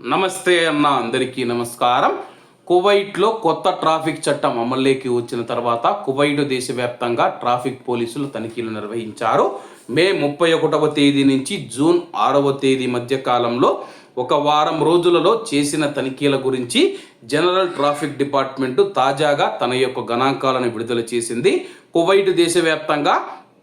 నమస్తే అన్న అందరికీ నమస్కారం. కువైట్లో కొత్త ట్రాఫిక్ చట్టం అమల్లోకి వచ్చిన తర్వాత కువైట్ దేశవ్యాప్తంగా ట్రాఫిక్ పోలీసులు తనిఖీలు నిర్వహించారు. మే ముప్పై ఒకటవ తేదీ నుంచి జూన్ ఆరవ తేదీ మధ్య కాలంలో ఒక వారం రోజులలో చేసిన తనిఖీల గురించి జనరల్ ట్రాఫిక్ డిపార్ట్మెంటు తాజాగా తన యొక్క గణాంకాలను విడుదల చేసింది. కువైట్ దేశవ్యాప్తంగా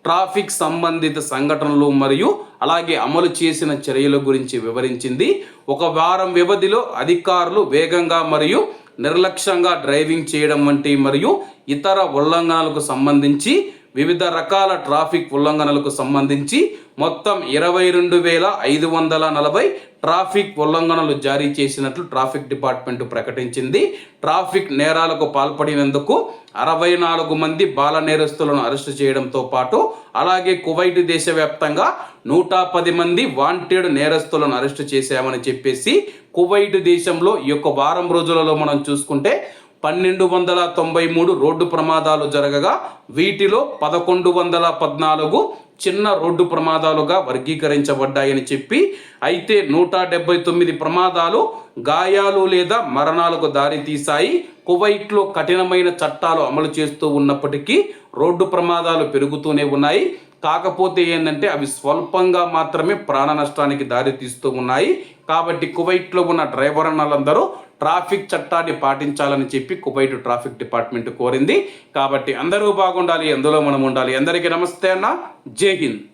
ట్రాఫిక్ సంబంధిత సంఘటనలు మరియు అలాగే అమలు చేసిన చర్యల గురించి వివరించింది. ఒక వారం వ్యవధిలో అధికారులు వేగంగా మరియు నిర్లక్ష్యంగా డ్రైవింగ్ చేయడం వంటి మరియు ఇతర ఉల్లంఘనలకు సంబంధించి వివిధ రకాల ట్రాఫిక్ ఉల్లంఘనలకు సంబంధించి మొత్తం ఇరవై రెండు వేల ఐదు వందల నలభై ట్రాఫిక్ ఉల్లంఘనలు జారీ చేసినట్లు ట్రాఫిక్ డిపార్ట్మెంట్ ప్రకటించింది. ట్రాఫిక్ నేరాలకు పాల్పడినందుకు అరవై నాలుగు మంది బాల నేరస్తులను అరెస్టు చేయడంతో పాటు అలాగే కువైట్ దేశవ్యాప్తంగా నూట పది మంది వాంటెడ్ నేరస్తులను అరెస్టు చేశామని చెప్పేసి కువైట్ దేశంలో ఈ యొక్క వారం రోజులలో మనం చూసుకుంటే పన్నెండు వందల తొంభై మూడు రోడ్డు ప్రమాదాలు జరగగా వీటిలో పదకొండు వందల పద్నాలుగు చిన్న రోడ్డు ప్రమాదాలుగా వర్గీకరించబడ్డాయని చెప్పి అయితే నూట డెబ్బై తొమ్మిది ప్రమాదాలు గాయాలు లేదా మరణాలకు దారితీశాయి కువైట్లో కఠినమైన చట్టాలు అమలు చేస్తూ ఉన్నప్పటికీ రోడ్డు ప్రమాదాలు పెరుగుతూనే ఉన్నాయి. కాకపోతే ఏంటంటే అవి స్వల్పంగా మాత్రమే ప్రాణ నష్టానికి దారితీస్తూ ఉన్నాయి. కాబట్టి కువైట్లో ఉన్న డ్రైవర్ అన్నలందరూ ట్రాఫిక్ చట్టాన్ని పాటించాలని చెప్పి కువైట్ ట్రాఫిక్ డిపార్ట్మెంట్ కోరింది. కాబట్టి అందరూ బాగుండాలి అందులో మనం ఉండాలి. అందరికీ నమస్తే అన్న. జై హింద్.